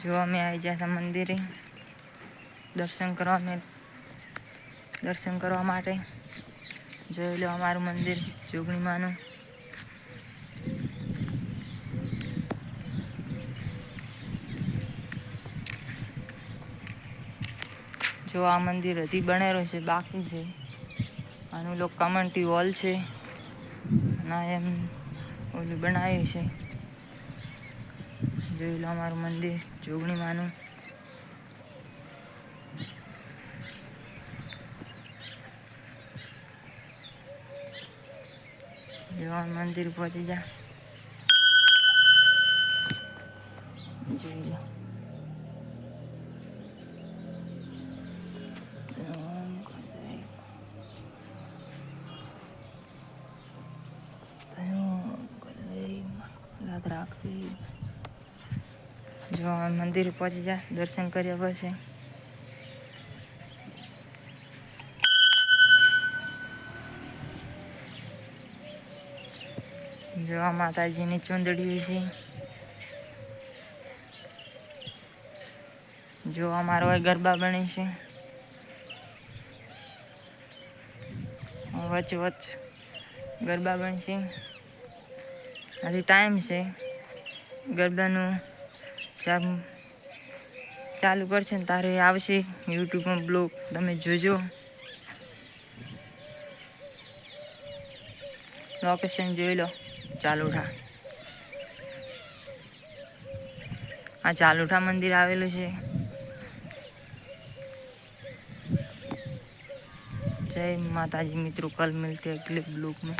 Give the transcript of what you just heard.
જો અમે આવી હતા મંદિરે. દર્શન કરવા દર્શન કરવા માટે. જોઈ લો અમારું મંદિર, જોગણીમાનું. જો આ મંદિર હજી બનેલું છે, બાકી છે. આનું લોકો કમ્યુનિટી હોલ છે. ના એમ ઓલું બનાવ્યું છે. જોઈ અમારું મંદિર જોગણીમાનું જોવા મંદિર પહોંચી જા રાખવી જો મંદિર પહોંચી જા, દર્શન કર્યા પછી. જો આ માતાજીની ચૂંદડી છે જો અમારો ગરબા બને છે. વચ વચ ગરબા બનશે. હજી ટાઈમ છે ગરબાનું. ચાલુ કરશે ને તારે આવશે યુટ્યુબમાં બ્લોગ. તમે જોજો. લોકેશન જોઈ લો. ચાલુઠા. આ ચાલુઠા મંદિર આવેલું છે. જય માતાજી મિત્રો, કલ મિલતે અગલે બ્લોકમાં